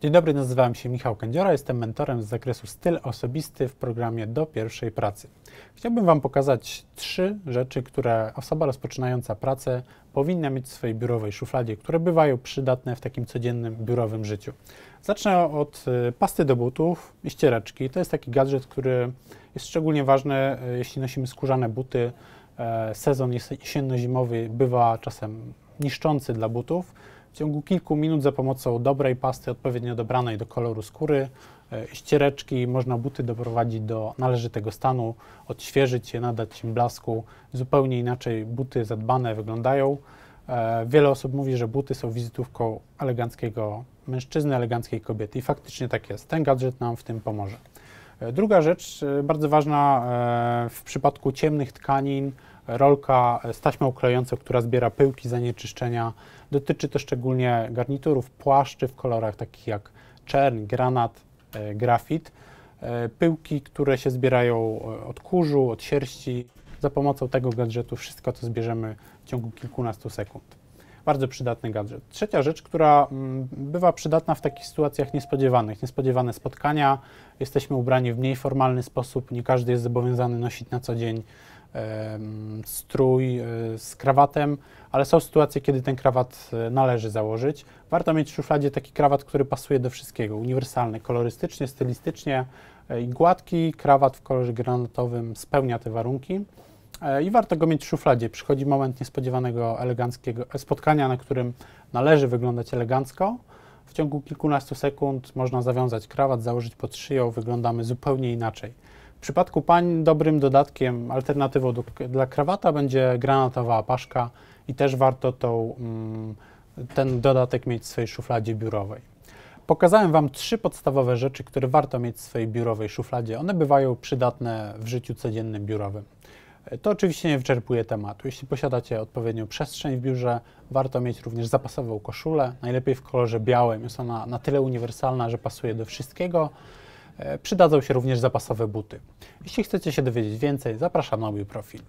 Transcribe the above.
Dzień dobry, nazywam się Michał Kędziora, jestem mentorem z zakresu styl osobisty w programie Do Pierwszej Pracy. Chciałbym Wam pokazać trzy rzeczy, które osoba rozpoczynająca pracę powinna mieć w swojej biurowej szufladzie, które bywają przydatne w takim codziennym biurowym życiu. Zacznę od y, pasty do butów i ściereczki. To jest taki gadżet, który jest szczególnie ważny, y, jeśli nosimy skórzane buty. E, Sezon jesienno-zimowy bywa czasem niszczący dla butów. W ciągu kilku minut za pomocą dobrej pasty, odpowiednio dobranej do koloru skóry, e, ściereczki, można buty doprowadzić do należytego stanu, odświeżyć je, nadać im blasku. Zupełnie inaczej buty zadbane wyglądają. E, Wiele osób mówi, że buty są wizytówką eleganckiego mężczyzny, eleganckiej kobiety i faktycznie tak jest. Ten gadżet nam w tym pomoże. E, Druga rzecz, bardzo ważna w przypadku ciemnych tkanin, rolka z taśmą klejącą, która zbiera pyłki zanieczyszczenia. Dotyczy to szczególnie garniturów, płaszczy w kolorach takich jak czerń, granat, e, grafit. E, Pyłki, które się zbierają e, od kurzu, od sierści. Za pomocą tego gadżetu wszystko to zbierzemy w ciągu kilkunastu sekund. Bardzo przydatny gadżet. Trzecia rzecz, która mm, bywa przydatna w takich sytuacjach niespodziewanych, niespodziewane spotkania, jesteśmy ubrani w mniej formalny sposób, nie każdy jest zobowiązany nosić na co dzień strój e, z krawatem, ale są sytuacje, kiedy ten krawat e, należy założyć. Warto mieć w szufladzie taki krawat, który pasuje do wszystkiego, uniwersalny, kolorystycznie, stylistycznie e, i gładki krawat w kolorze granatowym spełnia te warunki. E, I warto go mieć w szufladzie. Przychodzi moment niespodziewanego, eleganckiego e, spotkania, na którym należy wyglądać elegancko. W ciągu kilkunastu sekund można zawiązać krawat, założyć pod szyją, wyglądamy zupełnie inaczej. W przypadku pań dobrym dodatkiem, alternatywą do, dla krawata będzie granatowa apaszka i też warto tą, mm, ten dodatek mieć w swojej szufladzie biurowej. Pokazałem Wam trzy podstawowe rzeczy, które warto mieć w swojej biurowej szufladzie. One bywają przydatne w życiu codziennym biurowym. To oczywiście nie wyczerpuje tematu. Jeśli posiadacie odpowiednią przestrzeń w biurze, warto mieć również zapasową koszulę, najlepiej w kolorze białym. Jest ona na tyle uniwersalna, że pasuje do wszystkiego. E, Przydadzą się również zapasowe buty. Jeśli chcecie się dowiedzieć więcej, zapraszam na mój profil.